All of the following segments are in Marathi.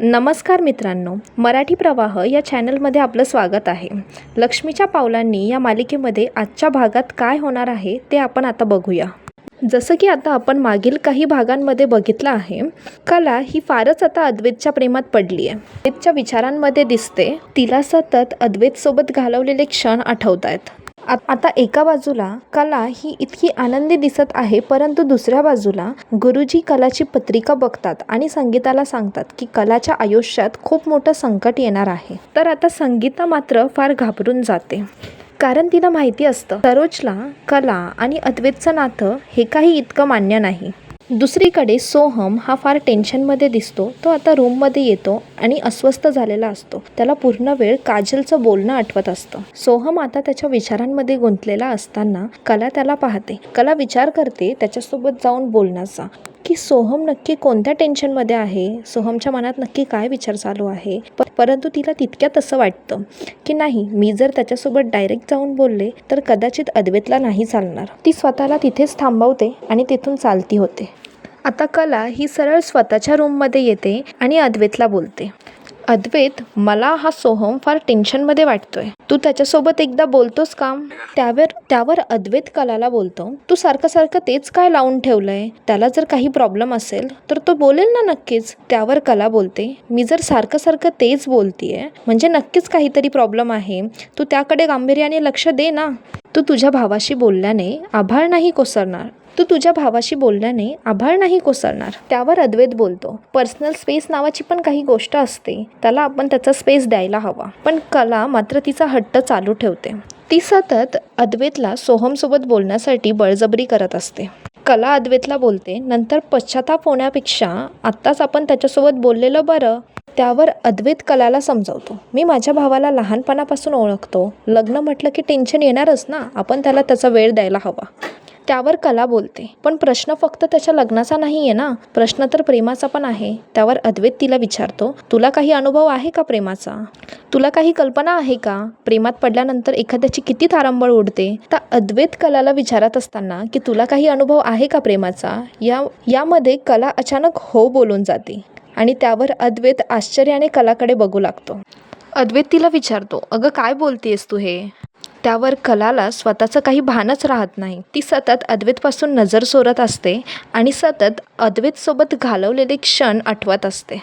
नमस्कार मित्रांनो मराठी प्रवाह या चॅनलमध्ये आपलं स्वागत आहे. लक्ष्मीच्या पावलांनी या मालिकेमध्ये आजच्या भागात काय होणार आहे ते आपण आता बघूया. जसं की आता आपण मागील काही भागांमध्ये बघितलं आहे कला ही फारच आता अद्वैतच्या प्रेमात पडली आहे. अद्वैतच्या विचारांमध्ये दिसते तिला सतत अद्वैतसोबत घालवलेले क्षण आठवत आहेत आता एका बाजूला कला ही इतकी आनंदी दिसत आहे परंतु दुसऱ्या बाजूला गुरुजी कलाची पत्रिका बघतात आणि संगीताला सांगतात की कलाच्या आयुष्यात खूप मोठं संकट येणार आहे. तर आता संगीता मात्र फार घाबरून जाते. कारण तिला माहिती असतं सरोजला कला आणि अद्वैतचं नातं हे काही इतकं मान्य नाही. दुसरीकडे सोहम हा फार टेन्शनमध्ये दिसतो तो आता रूममध्ये येतो आणि अस्वस्थ झालेला असतो. त्याला पूर्ण वेळ काजलचं बोलणं आठवत असतं. सोहम आता त्याच्या विचारांमध्ये गुंतलेला असताना कला त्याला पाहते. कला विचार करते त्याच्यासोबत जाऊन बोलण्याचा. की सोहम नक्की कोणत्या टेन्शनमध्ये आहे? सोहमच्या मनात नक्की काय विचार चालू आहे? परंतु तिला तितक्यात असं वाटतं की नाही मी जर त्याच्यासोबत डायरेक्ट जाऊन बोलले तर कदाचित अद्वैतला नाही चालणार. ती स्वतःला तिथेच थांबवते आणि तिथून चालती होते. आता कला ही सरळ स्वतःच्या रूममध्ये येते आणि अद्वैतला बोलते. अद्वैत मला हा सोहम फार टेन्शनमध्ये वाटतोय. तू त्याच्यासोबत एकदा बोलतोस का? त्यावर त्यावर अद्वैत कलाला बोलतो. तू सारखं सारखं तेच काय लावून ठेवलंय? त्याला जर काही प्रॉब्लेम असेल तर तो बोलेल ना नक्कीच. त्यावर कला बोलते. मी जर सारखं सारखं तेच बोलतीये म्हणजे नक्कीच काहीतरी प्रॉब्लेम आहे. तू त्याकडे गांभीर्याने लक्ष दे ना. तू तुझ्या भावाशी बोलल्याने आभाळ नाही कोसरणार. तू तुझ्या भावाशी बोलल्याने आभाळ नाही कोसळणार. त्यावर अद्वैत बोलतो पर्सनल स्पेस नावाची पण काही गोष्ट असते त्याला आपण त्याचा स्पेस द्यायला हवा. पण कला मात्र तिचा हट्ट चालू ठेवते. ती सतत अद्वैतला सोहमसोबत बोलण्यासाठी बळजबरी करत असते. कला अद्वैतला बोलते नंतर पश्चाताप होण्यापेक्षा आत्ताच आपण त्याच्यासोबत बोललेलं बरं. त्यावर अद्वैत कलाला समजावतो मी माझ्या भावाला लहानपणापासून ओळखतो. लग्न म्हटलं की टेन्शन येणारच ना आपण त्याला त्याचा वेळ द्यायला हवा. त्यावर कला बोलते. पण प्रश्न फक्त त्याच्या लग्नाचा नाही आहे ना? प्रश्न तर प्रेमाचा पण आहे. त्यावर अद्वैत तिला विचारतो तुला काही अनुभव आहे का प्रेमाचा? तुला काही कल्पना आहे का? प्रेमात पडल्यानंतर एखाद्याची किती तारांबळ उडते? तर अद्वैत कलाला विचारत असताना की तुला काही अनुभव आहे का प्रेमाचा? या यामध्ये कला अचानक हो बोलून जाते आणि त्यावर अद्वैत आश्चर्याने कलाकडे बघू लागतो. अद्वैत तिला विचारतो अगं काय बोलतेस तू हे? त्यावर कलाला स्वतःचं काही भानच राहत नाही. ती सतत अद्वैतपासून नजर सोरत असते आणि सतत अद्वैतसोबत घालवलेले क्षण आठवत असते.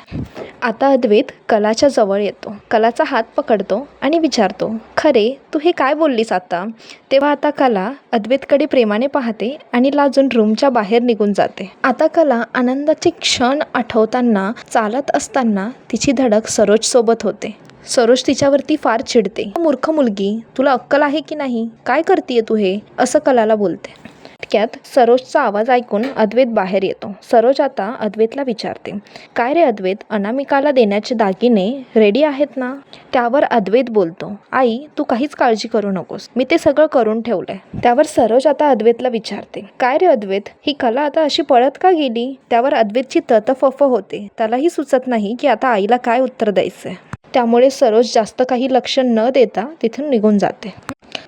आता अद्वैत कलाच्या जवळ येतो. कलाचा हात पकडतो आणि विचारतो खरे तू हे काय बोललीस आता? तेव्हा आता कला अद्वैतकडे प्रेमाने पाहते आणि लाजून रूमच्या बाहेर निघून जाते. आता कला आनंदाचे क्षण आठवताना चालत असताना तिची धडक सरोजसोबत होते. सरोज तिच्यावरती फार चिडते. मूर्ख मुलगी तुला अक्कल आहे की नाही? काय करतीये तू हे? असं कलाला बोलते. इतक्यात सरोजचा आवाज ऐकून अद्वैत बाहेर येतो. सरोज आता अद्वैतला विचारते काय रे अद्वैत? अनामिकाला देण्याचे दागिने रेडी आहेत ना? त्यावर अद्वैत बोलतो आई तू काहीच काळजी करू नकोस. मी ते सगळं करून ठेवलंय. त्यावर सरोज आता अद्वैतला विचारते काय रे अद्वैत? ही कला आता अशी पळत का गेली? त्यावर अद्वैतची ततफफ होते. त्यालाही सुचत नाही की आता आईला काय उत्तर द्यायचंय. त्यामुळे सरोज जास्त काही लक्ष न देता तिथून निघून जाते.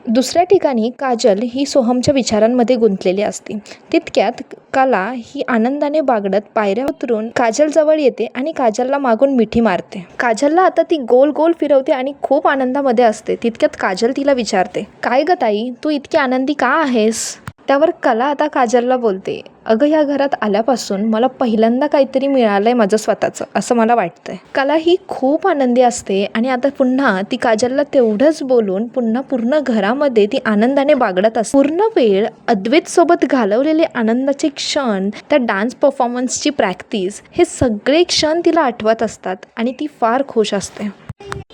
दुसऱ्या ठिकाणी काजल ही सोहमच्या विचारांमध्ये गुंतलेली असते. तितक्यात कला ही आनंदाने बागडत पायऱ्या उतरून काजलजवळ येते आणि काजलला मागून मिठी मारते. काजलला आता ती गोल गोल फिरवते आणि खूप आनंदामध्ये असते. तितक्यात काजल तिला विचारते काय ग ताई तू इतकी आनंदी का आहेस? त्यावर कला आता काजलला बोलते. अगं या घरात आल्यापासून मला पहिल्यांदा काहीतरी मिळालं आहे माझं स्वतःचं असं मला वाटतंय. कला ही खूप आनंदी असते आणि आता पुन्हा ती काजलला तेवढंच बोलून पुन्हा पूर्ण घरामध्ये ती आनंदाने बागडत असते. पूर्ण वेळ अद्वैत सोबत घालवलेले आनंदाचे क्षण त्या डान्स परफॉर्मन्सची प्रॅक्टिस हे सगळे क्षण तिला आठवत असतात आणि ती फार खुश असते.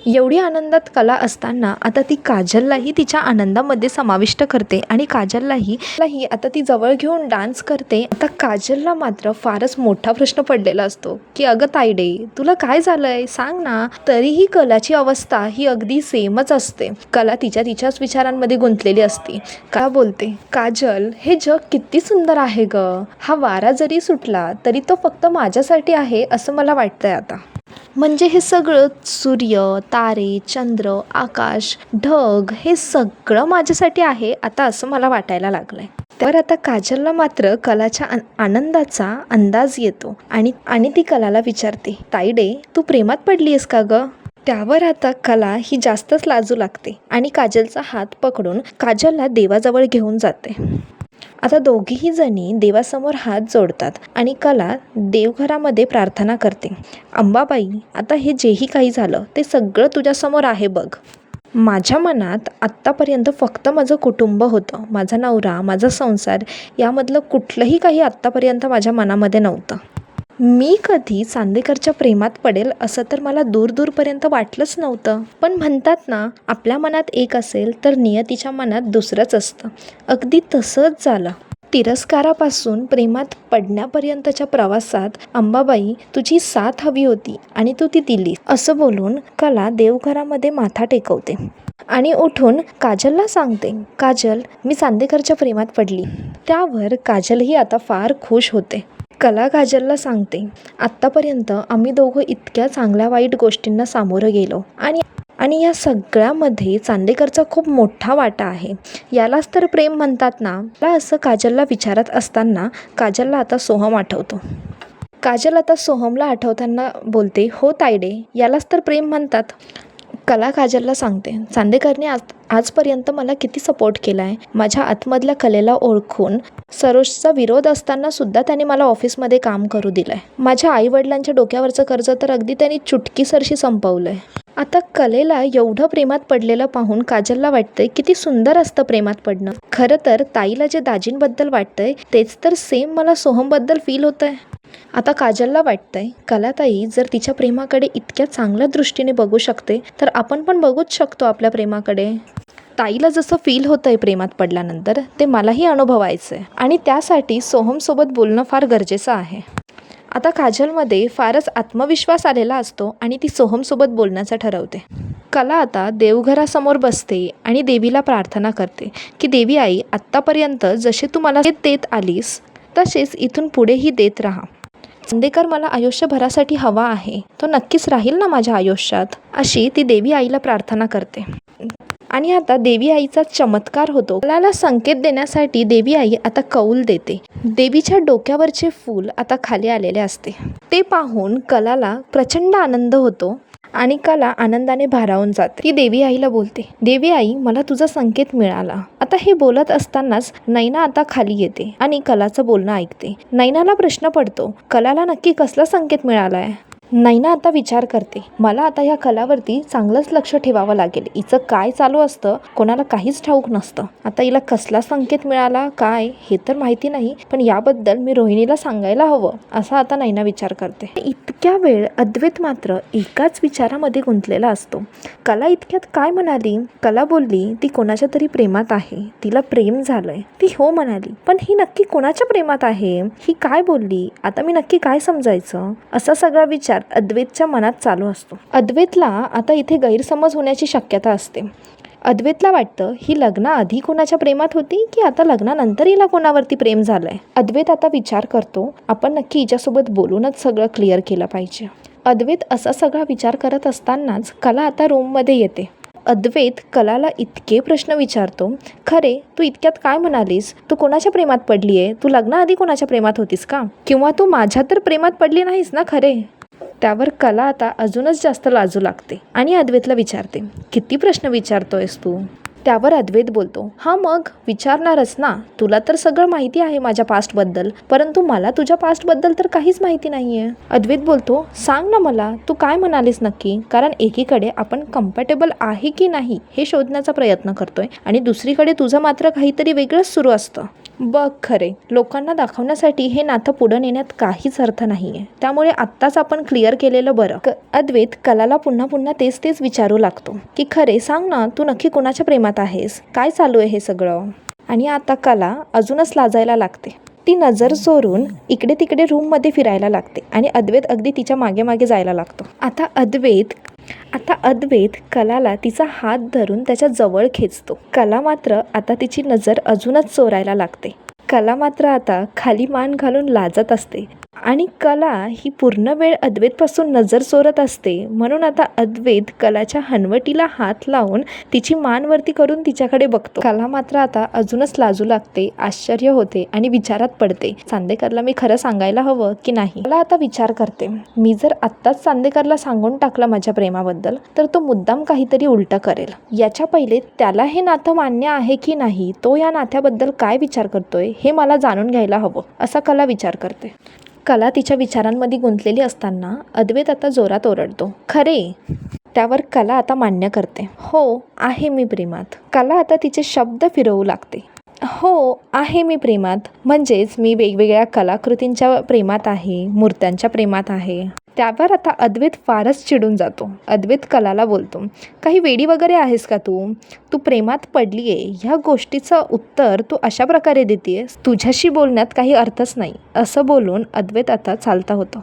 एवढी आनंदात कला असताना आता ती काजललाही तिच्या आनंदामध्ये समाविष्ट करते आणि काजललाही लाही आता ती जवळ घेऊन डान्स करते. आता काजलला मात्र फारच मोठा प्रश्न पडलेला असतो की अगं तायडे तुला काय झालंय? सांग ना. तरीही कलाची अवस्था ही अगदी सेमच असते. कला तिच्या तिच्याच विचारांमध्ये गुंतलेली असते. का बोलते काजल हे जग किती सुंदर आहे ग. हा वारा जरी सुटला तरी तो फक्त माझ्यासाठी आहे असं मला वाटतंय आता. म्हणजे हे सगळं सूर्य तारे चंद्र आकाश ढग हे सगळं माझ्यासाठी आहे आता असं मला वाटायला लागलं आहे तर आता काजलला मात्र कलाच्या आनंदाचा अंदाज येतो आणि आणि ती कलाला विचारते ताईडे तू प्रेमात पडलीयस का ग? त्यावर आता कला ही जास्तच लाजू लागते आणि काजलचा हात पकडून काजलला देवाजवळ घेऊन जाते. आता दोघीही जणी देवासमोर हात जोडतात आणि कला देवघरामध्ये प्रार्थना करते. अंबाबाई आता हे जेही काही झालं ते सगळं तुझ्यासमोर आहे बघ. माझ्या मनात आत्तापर्यंत फक्त माझं कुटुंब होतं. माझा नवरा माझा संसार यामधलं कुठलंही काही आत्तापर्यंत माझ्या मनामध्ये नव्हतं. मी कधी चांदेकरच्या प्रेमात पडेल असं तर मला दूर दूरपर्यंत वाटलंच नव्हतं. पण म्हणतात ना आपल्या मनात एक असेल तर नियतीच्या मनात दुसरंच असतं. अगदी तसंच झालं. तिरस्कारापासून प्रेमात पडण्यापर्यंतच्या प्रवासात अंबाबाई तुझी साथ हवी होती आणि तू ती दिली असं बोलून कला देवघरामध्ये माथा टेकवते. आणि उठून काजलला सांगते काजल मी चांदेकरच्या प्रेमात पडली. त्यावर काजलही आता फार खुश होते. कला काजलला सांगते आत्तापर्यंत आम्ही दोघं इतक्या चांगल्या वाईट गोष्टींना सामोरं गेलो आणि आणि या सगळ्यामध्ये चांदेकरचा खूप मोठा वाटा आहे. यालाच तर प्रेम म्हणतात ना? मला असं काजलला विचारत असताना काजलला आता सोहम आठवतो. काजल आता सोहमला आठवताना बोलते हो तायडे यालाच तर प्रेम म्हणतात. कला काजलला सांगते चांदेकरने आज आजपर्यंत मला किती सपोर्ट केला आहे माझ्या आतमधल्या कलेला ओळखून सरोजचा विरोध असताना सुद्धा त्याने मला ऑफिसमध्ये काम करू दिलं आहे माझ्या आईवडिलांच्या डोक्यावरचं कर्ज तर अगदी त्यांनी चुटकीसरशी संपवलं आहे आता कलेला एवढं प्रेमात पडलेलं पाहून काजलला वाटतंय किती सुंदर असतं प्रेमात पडणं. खरं तर ताईला जे दाजींबद्दल वाटतंय तेच तर सेम मला सोहमबद्दल फील होतं आहे आता काजलला वाटतंय कलाताई जर तिच्या प्रेमाकडे इतक्या चांगल्या दृष्टीने बघू शकते तर आपण पण बघूच शकतो आपल्या प्रेमाकडे. ताईला जसं फील होतं आहे प्रेमात पडल्यानंतर ते मलाही अनुभवायचं आहे आणि त्यासाठी सोहमसोबत बोलणं फार गरजेचं आहे. आता काजलमध्ये फारच आत्मविश्वास आलेला असतो आणि ती सोहमसोबत बोलण्याचं ठरवते. कला आता देवघरासमोर बसते आणि देवीला प्रार्थना करते की देवी आई आत्तापर्यंत जसे तू मला देत आलीस तसेच इथून पुढेही देत राहा. चांदेकर मला आयुष्यभरासाठी हवा आहे. तो नक्कीच राहील ना माझ्या आयुष्यात? अशी ती देवी आईला प्रार्थना करते. आणि आता देवी आईचा चमत्कार होतो. कलाला संकेत देण्यासाठी देवी आई आता कौल देते. देवीच्या डोक्यावरचे फूल आता खाली आलेले असते. ते पाहून कलाला प्रचंड आनंद होतो आणि कला आनंदाने भारावून जाते. ती देवी आईला बोलते देवी आई मला तुझा संकेत मिळाला. आता हे बोलत असतानाच नैना आता खाली येते आणि कलाचं बोलणं ऐकते. नैनाला प्रश्न पडतो कलाला नक्की कसला संकेत मिळालाय? नैना आता विचार करते. मला आता ह्या कलावरती चांगलंच लक्ष ठेवावं लागेल. हिचं काय चालू असतं कोणाला काहीच ठाऊक नसतं. आता हिला कसला संकेत मिळाला काय हे तर माहिती नाही पण याबद्दल मी रोहिणीला सांगायला हवं असा आता नैना विचार करते. इतक्या वेळ अद्वैत मात्र एकाच विचारामध्ये गुंतलेला असतो. कला इतक्यात काय म्हणाली? कला बोलली ती कोणाच्या तरी प्रेमात आहे. तिला प्रेम झालंय. ती हो म्हणाली पण ही नक्की कोणाच्या प्रेमात आहे? ही काय बोलली? आता मी नक्की काय समजायचं? असा सगळा विचार अद्वैतच्या मनात चालू असतो. अद्वैतला आता इथे गैरसमज होण्याची शक्यता असते. अद्वैतला वाटतं ही लग्नाआधी कोणाच्या प्रेमात होती की आता लग्नानंतर हिला कोणावरती प्रेम झालंय? अद्वैत आता विचार करतो आपण नक्की हिच्यासोबत बोलूनच सगळं क्लिअर केलं पाहिजे. अद्वैत असा सगळा विचार करत असतानाच कला आता रूममध्ये येते. अद्वैत कलाला इतके प्रश्न विचारतो खरे तू इतक्यात काय म्हणालीस? तू कोणाच्या प्रेमात पडली आहे तू लग्नाआधी कोणाच्या प्रेमात होतीस का? किंवा तू माझ्या तर प्रेमात पडली नाहीस ना खरे? त्यावर कला आता अजूनच जास्त लाजू लागते. आणि अद्वैतला विचारते किती प्रश्न विचारतोयस तू? त्यावर अद्वैत बोलतो हा मग विचारणारच ना. तुला तर सगळं माहिती आहे माझ्या पास्टबद्दल. परंतु मला तुझ्या पास्टबद्दल तर काहीच माहिती नाही आहे अद्वैत बोलतो सांग ना मला तू काय म्हणालीस नक्की? कारण एकीकडे आपण कम्फर्टेबल आहे की नाही हे शोधण्याचा प्रयत्न करतोय आणि दुसरीकडे तुझं मात्र काहीतरी वेगळंच सुरू असतं. बघ खरे लोकांना दाखवण्यासाठी हे नातं पुढं नेण्यात काहीच अर्थ नाही आहे त्यामुळे आत्ताच आपण क्लिअर केलेलं बरं. क अद्वैत कलाला पुन्हा पुन्हा तेच तेच विचारू लागतो. की खरे सांग ना तू नक्की कोणाच्या प्रेमात आहेस? काय चालू आहे हे सगळं? आणि आता कला अजूनच लाजायला लागते. ती नजर चोरून इकडे तिकडे रूममध्ये फिरायला लागते आणि अद्वैत अगदी तिच्यामागे मागे जायला लागतो. आता अद्वैत आता अद्वैत कलाला तिचा हात धरून त्याच्याजवळ खेचतो. कला मात्र आता तिची नजर अजूनच चोरायला लागते. कला मात्र आता खाली मान घालून लाजत असते. आणि कला ही पूर्ण वेळ अद्वैतपासून नजर चोरत असते. म्हणून आता अद्वैत कलाच्या हनवटीला हात लावून तिची मानवरती करून तिच्याकडे बघतो. कला मात्र आता अजूनच लाजू लागते आश्चर्य होते आणि विचारात पडते. चांदेकरला मी खरं सांगायला हवं की नाही? मला आता विचार करते. मी जर आत्ताच चांदेकरला सांगून टाकलं माझ्या प्रेमाबद्दल तर तो मुद्दाम काहीतरी उलटं करेल. याच्या पहिले त्याला हे नातं मान्य आहे की नाही तो या नात्याबद्दल काय विचार करतोय हे मला जाणून घ्यायला हवं असा कला विचार करते. कला तिच्या विचारांमध्ये गुंतलेली असताना अद्वैत आता जोरात ओरडतो. खरे त्यावर कला आता मान्य करते. हो आहे मी प्रेमात. कला आता तिचे शब्द फिरवू लागते. हो आहे मी प्रेमात. म्हणजेच मी वेगवेगळ्या कलाकृतींच्या प्रेमात आहे मूर्त्यांच्या प्रेमात आहे. त्यावर आता अद्वैत फारच चिडून जातो. अद्वैत कलाला बोलतो काही वेडी वगैरे आहेस का तू? तू प्रेमात पडली आहे ह्या गोष्टीचं उत्तर तू अशा प्रकारे देतेस तुझ्याशी बोलण्यात काही अर्थच नाही. असं बोलून अद्वैत आता चालता होतं.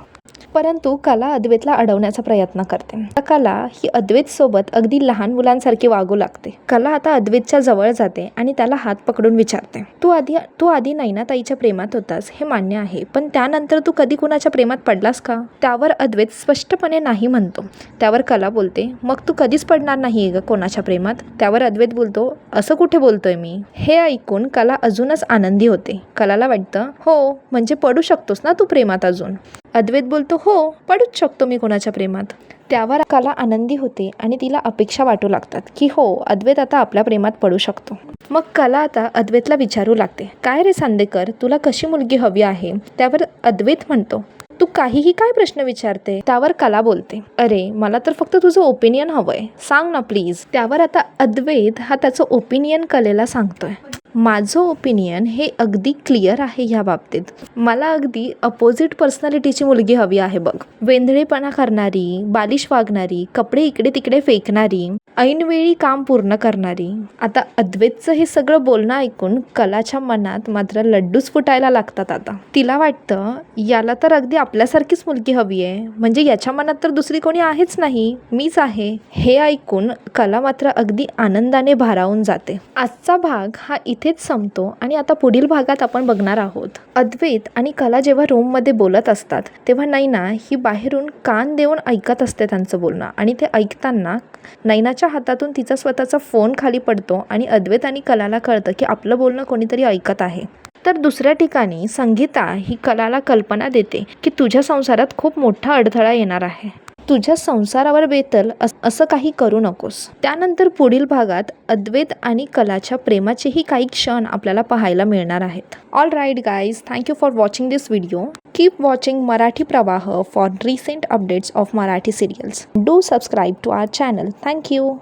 परंतु कला अद्वैतला अडवण्याचा प्रयत्न करते. कला ही अद्वैत सोबत अगदी लहान मुलांसारखी वागू लागते. कला आता अद्वैतच्या जवळ जाते आणि त्याला हात पकडून विचारते. तू आधी तू आधी नैनाताईच्या प्रेमात होतास हे मान्य आहे पण त्यानंतर तू कधी कुणाच्या प्रेमात पडलास का? त्यावर अद्वैत स्पष्टपणे नाही म्हणतो. त्यावर कला बोलते मग तू कधीच पडणार नाही ग कोणाच्या प्रेमात? त्यावर अद्वैत बोलतो असं कुठे बोलतोय मी? हे ऐकून कला अजूनच आनंदी होते. कलाला वाटतं हो म्हणजे पडू शकतोस ना तू प्रेमात अजून? अद्वैत बोलतो हो पडूच शकतो मी कोणाच्या प्रेमात. त्यावर कला आनंदी होते आणि तिला अपेक्षा वाटू लागतात की हो अद्वैत आता आपल्या प्रेमात पडू शकतो. मग कला आता अद्वैतला विचारू लागते काय रे सांदेकर तुला कशी मुलगी हवी आहे? त्यावर अद्वैत म्हणतो तू काहीही काय प्रश्न विचारते? त्यावर कला बोलते अरे मला तर फक्त तुझं ओपिनियन हवंय. सांग ना प्लीज त्यावर आता अद्वैत हा त्याचं ओपिनियन कलेला सांगतोय. माझं ओपिनियन हे अगदी क्लिअर आहे ह्या बाबतीत. मला अगदी अपोजिट पर्सनॅलिटीची मुलगी हवी आहे बघ. वेंधळेपणा करणारी बालिश वागणारी कपडे इकडे तिकडे फेकणारी ऐनवेळी काम पूर्ण करणारी. आता अद्वैतचं हे सगळं बोलणं ऐकून कलाच्या मनात मात्र लड्डूच फुटायला लागतात आता. तिला वाटतं याला तर अगदी आपल्यासारखीच मुलगी हवी आहे. म्हणजे याच्या मनात तर दुसरी कोणी आहेच नाही. मीच आहे. हे ऐकून कला मात्र अगदी आनंदाने भारावून जाते. आजचा भाग हा इथेच संपतो आणि आता पुढील भागात आपण बघणार आहोत. अद्वैत आणि कला जेव्हा रूममध्ये बोलत असतात तेव्हा नैना ही बाहेरून कान देऊन ऐकत असते त्यांचं बोलणं आणि ते ऐकताना नैनाच्या हातातून तिचा स्वतःचा फोन खाली पडतो आणि अद्वैत आणि कलाला कळतं की आपलं बोलणं कोणीतरी ऐकत आहे. तर दुसऱ्या ठिकाणी संगीता ही कलाला कल्पना देते की तुझ्या संसारात खूप मोठा अडथळा येणार आहे. तुझ्या संसारावर बेतल असं काही करू नकोस. त्यानंतर पुढील भागात अद्वैत आणि कलाच्या प्रेमाचेही काही क्षण आपल्याला पाहायला मिळणार आहेत. All right guys thank you for watching this video keep watching Marathi Pravah for recent updates of Marathi serials do subscribe to our channel thank you